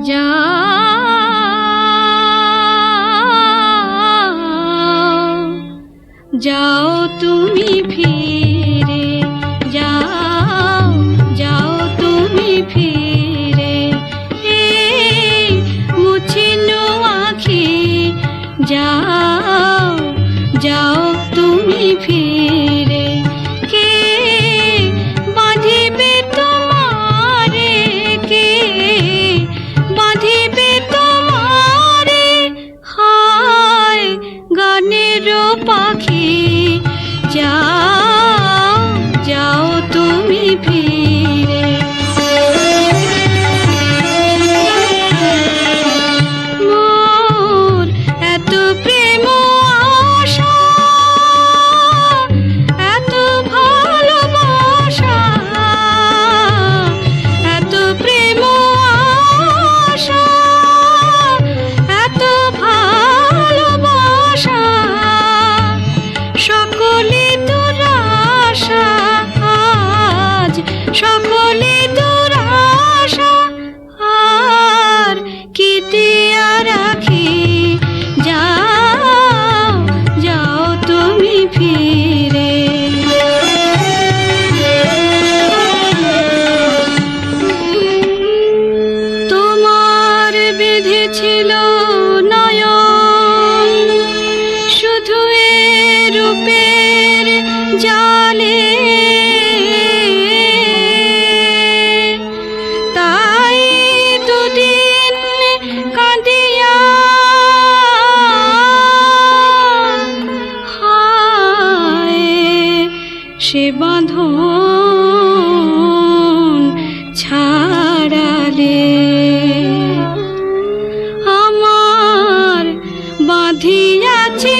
যাও যাও তুমি ফিরে যাও যাও তুমি ফিরে এ মুছে আখি যাও যাও তুমি ফিরে পাখি যাও যাও তুমি তাই কাঁদিয়া সে বাঁধন ছাড়ালে। আমার বাঁধিয়াছি